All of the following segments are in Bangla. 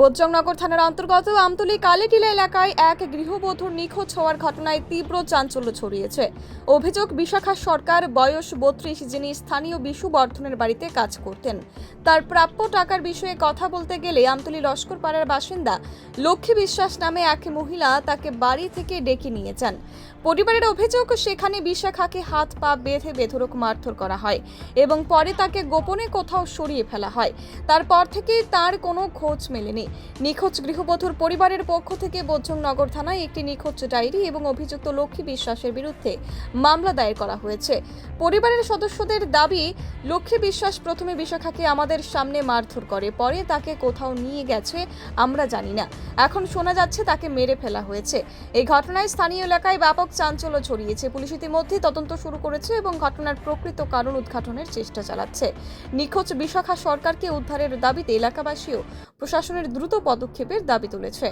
বোজ্জংনগর থানার অন্তর্গত আমতলি কালেটিলা এলাকায় এক গৃহবধূর নিখোঁজ হওয়ার ঘটনায় তীব্র চাঞ্চল্য ছড়িয়েছে। অভিযোগ, বিশাখা সরকার বয়স বত্রিশ যিনি স্থানীয় বিশু বর্ধনের বাড়িতে কাজ করতেন। তার প্রাপ্য টাকার বিষয়ে কথা বলতে গেলে আমতলি লস্কর পাড়ার বাসিন্দা লক্ষ্মী বিশ্বাস নামে এক মহিলা তাকে বাড়ি থেকে ডেকে নিয়ে যান। পরিবারের অভিযোগ, সেখানে বিশাখাকে হাত পা বেঁধে বেধরক মারধর করা হয় এবং পরে তাকে গোপনে কোথাও সরিয়ে ফেলা হয়। তারপর থেকে তার কোনো খোঁজ মেলেনি। নিখোঁজ গৃহবধূর পরিবারের পক্ষ থেকে বোজ্জংনগর থানায় একটি নিখোঁজ ডায়েরি এবং অভিযুক্ত লক্ষ্মী বিশ্বাসের বিরুদ্ধে মামলা দায়ের করা হয়েছে। পরিবারের সদস্যদের দাবি, লক্ষ্মী বিশ্বাস প্রথমে বিশাখাকে আমাদের সামনে মারধর করে, পরে তাকে কোথাও নিয়ে গেছে আমরা জানি না। এখন শোনা যাচ্ছে তাকে মেরে ফেলা হয়েছে। এই ঘটনায় স্থানীয় এলাকায় ব্যাপক চাঞ্চল্য ছড়িয়েছে। পুলিশ ইতিমধ্যে তদন্ত শুরু করেছে এবং ঘটনার প্রকৃত কারণ উদ্ঘাটনের চেষ্টা চালাচ্ছে। নিখোঁজ বিশাখা সরকারকে উদ্ধারের দাবিতে এলাকাবাসীও প্রশাসনের দ্রুত পদক্ষেপের দাবি তুলেছে।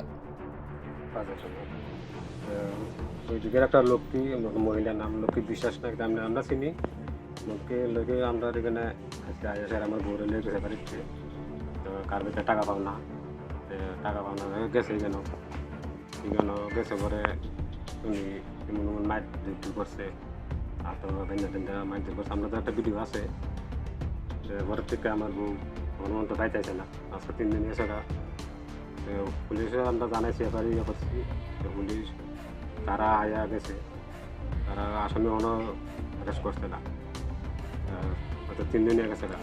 ওই দিকের একটা লক্ষ্মী মহিলার নাম লক্ষ্মী বিশ্বাস নাকি আমরা আমরা চিনি। লোককে লোকে আমরা এখানে আজকে আমার বউরে লেগে বাড়িতে। কার ভিতরে টাকা পাও টাকা পাও না গেছে কেন? কেন গেছে পরে উনি এমন মাইট ডিউটি করছে, আর তো ভেন্ডা টেন্ডা মাইট করছে। আমরা তো একটা ভিডিও আছে ঘরের থেকে আমার বউ হনুমান তো পাইতেছে না আজকে তিন দিন এসে তো পুলিশে আমরা জানাইছি এবার ইয়ে করছি তো পুলিশ তারা আয়া গেছে। তারা আসামি কোনো অ্যারেস্ট করছে না। হয়তো তিন দিন গেছে না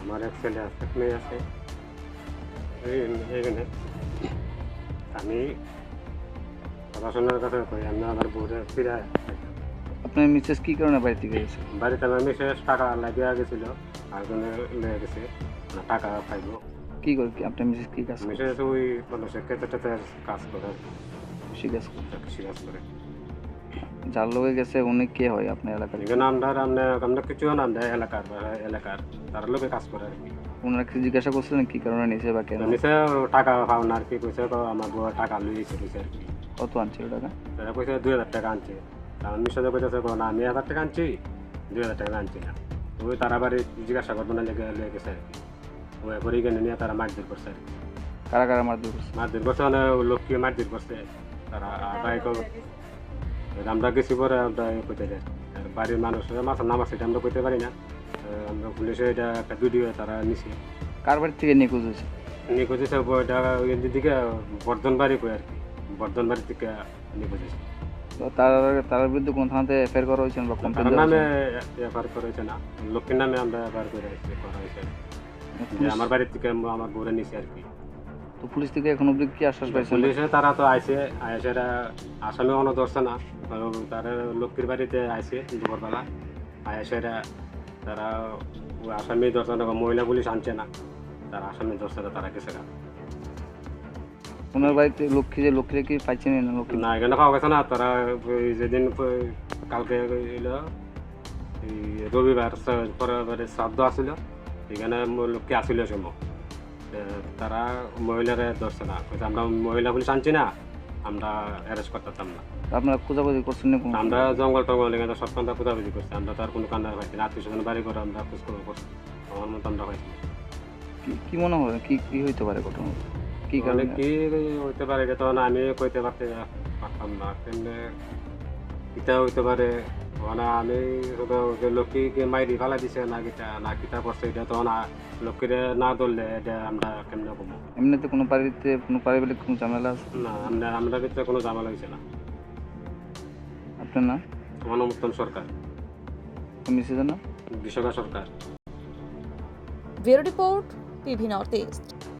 আমার এক ছেলে আছে মেয়ে আছে। এই- এইখানে। আমি প্রশাসনের কাছে কই আমি আমার বউরে ফিরে আপনার মিসেস কি কারণে বাড়ি থেকে গেছে বাড়িতে আমার মিসেস টাকা লাগিয়ে গেছিল। আর জনে লেগে গেছে না টাকা পাইব। কি করে কি আপনার মিসেস কি কাজ করে মিসেস ওই মানুষের ক্ষেত্রে কাজ করে। কৃষি কাজ করে। কৃষি কাজ করে। যার লোকে গেছে উনি কে হয় আপনার এলাকার? এখানে আমরা আমরা কিছু না আমরা এলাকার এলাকার তার লোকে কাজ করে আর কি। ওনারা কি জিজ্ঞাসা করছিলেন কি কারণে নিছে বা কেন? নিচে টাকা পাও না আর কি কইছে তো আমার বউ টাকা লুইছে কইছে আর কি। কত আনছিল টাকা? তারা কইছে দুই হাজার টাকা আনছে। আমার মিশে কইতেছে না আমি হাজার টাকা আনছি দুই হাজার টাকা আনছি না। ওই তারা বাড়ি জিজ্ঞাসা করব না লেগে লেগে গেছে আর কি। ওই করে এখানে নিয়ে তারা মারধর করছে আর কি। কারা কারা মারধর করছে? মারধর করছে মানে লোককে মারধর করছে। তারা বাইক আমরা গেছি পরে আমরা করতে যাই। আর বাড়ির মানুষ মাথার নাম আছে এটা আমরা করতে পারি না। আমরা পুলিশে এটা একটা ভিডিও তারা নিছে। কার বাড়ি থেকে নিখোঁজ হয়েছে? নিখোঁজ হয়েছে এটা ওই দিকে বর্ধন বাড়ি কই আর কি। বর্ধন বাড়ি থেকে নিখোঁজ হয়েছে। তো তার তার বিরুদ্ধে কোন থানাতে এফআইআর করা হয়েছে বা কমপ্লেন নামে এফআর করা হয়েছে না। লোকের নামে আমরা করে করা হয়েছে। আমার বাড়ির থেকে আমার বউরে আর কি। তো পুলিশ থেকে এখন অব্দি কি আশ্বাস পাইছেন? পুলিশে তারা তো আইছে। আসামি ধরছে না। তারা বাড়িতে আইছে দুপুরবেলা। আইসে তারা আসামি ধরছে না মহিলা পুলিশ আনছে না। তারা আসামি ধরছে না তারা গেছে না ওনার বাড়িতে লক্ষ্মী যে লক্ষ্মী কি পাইছেন না লক্ষ্মী? না এখানে পাওয়া গেছে না তারা ওই যেদিন কালকে এলো এই রবিবার বারে শ্রাদ্ধ আসিল এখানে লক্ষ্মী আসিল সময়। তারা মহিলারে ধরছে না। আমরা মহিলা পুলিশ আনছি না আমরা অ্যারেস্ট করতাম না। আপনারা খোঁজাখুঁজি করছেন না আমরা জঙ্গল টঙ্গল এখানে সব কান্দা খোঁজাখুঁজি করছি। আমরা তার কোনো কান্দা পাইছি না আত্মীয় স্বজন বাড়ি করে আমরা খোঁজ খবর করছি। আমার মতো আমরা পাইছি কি- কি মনে হয়? কি কি হইতে পারে ঘটনা? কি কারণে? কি হইতে পারে এটা তখন আমি কইতে পারতে পারতাম না। কেমনে কিতা হইতে পারে। মানে আমি লক্ষ্মীকে মাইরি ফেলা দিছে না কিতা না কিতা করছে এটা তখন লক্ষ্মীরে না ধরলে এটা আমরা কেমনে কমো এমনিতে কোনো বাড়িতে কোনো পারিবারিক কোনো ঝামেলা আছে? না আমরা আমরা ভিতরে কোনো ঝামেলা হয়েছে না। আপনার না মনোমুক্তন সরকার। মিসেজের না বিশ্বকা Sarkar. Bureau report PV north east.